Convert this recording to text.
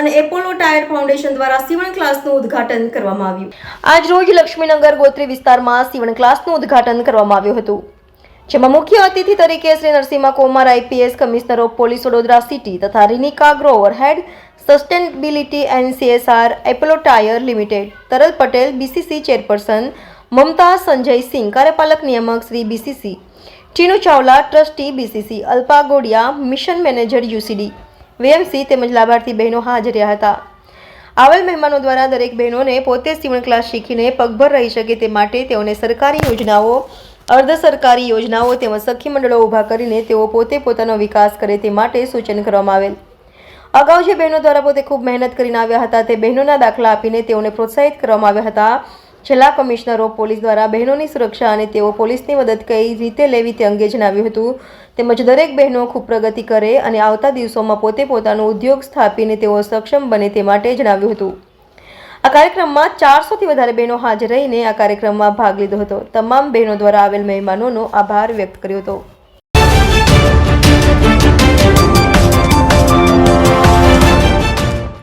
અને Apollo tyre foundation દ્વારા સીવણ ક્લાસનું ઉદ્ઘાટન કરવામાં આવ્યું. આજ રોજ લક્ષ્મીનગર ગોત્રી વિસ્તારમાં સીવણ ક્લાસનું ઉદ્ઘાટન કરવામાં આવ્યું હતું. જેમાં મુખ્ય અતિથિ તરીકે Shri Narsimha Komar IPS commissioner of police Vadodara city તથા Rinika Grover head, sustainability and CSR Apollo tyre limited, Taral Patel BCC chairperson, Mamta Sanjay Singh, કાર્યપાલક નિયામક Shri BCC Chinu Chawla, trustee BCC Alpa Godia, mission manager UCD VMC તેમજ લાભાર્થી બહેનો હાજર હતા. આવેલ મહેમાનો દ્વારા દરેક બહેનોને પોતે સીવણ ક્લાસ શીખીને પગભર રહી શકે તે માટે તેઓને સરકારી યોજનાઓ, અર્ધ સરકારી યોજનાઓ તેમજ સખી મંડળો ઊભા કરીને તેઓ પોતે પોતાનો વિકાસ કરે તે માટે સૂચન કરવામાં આવેલ. અગાઉ જે બહેનો દ્વારા પોતે ખૂબ મહેનત કરીને આવ્યા હતા તે બહેનોના દાખલા આપીને તેઓને પ્રોત્સાહિત કરવામાં આવ્યા હતા. જિલ્લા કમિશનરો પોલીસ દ્વારા બહેનોની સુરક્ષા અને તેઓ પોલીસની મદદ કઈ રીતે લેવી તે અંગે જણાવ્યું હતું. તેમજ દરેક બહેનો ખૂબ પ્રગતિ કરે અને આવતા દિવસોમાં પોતે પોતાનો ઉદ્યોગ સ્થાપીને તેઓ સક્ષમ બને તે માટે જણાવ્યું હતું. આ કાર્યક્રમમાં ચારસોથી વધારે બહેનો હાજર રહીને આ કાર્યક્રમમાં ભાગ લીધો હતો. તમામ બહેનો દ્વારા આવેલ મહેમાનોનો આભાર વ્યક્ત કર્યો હતો.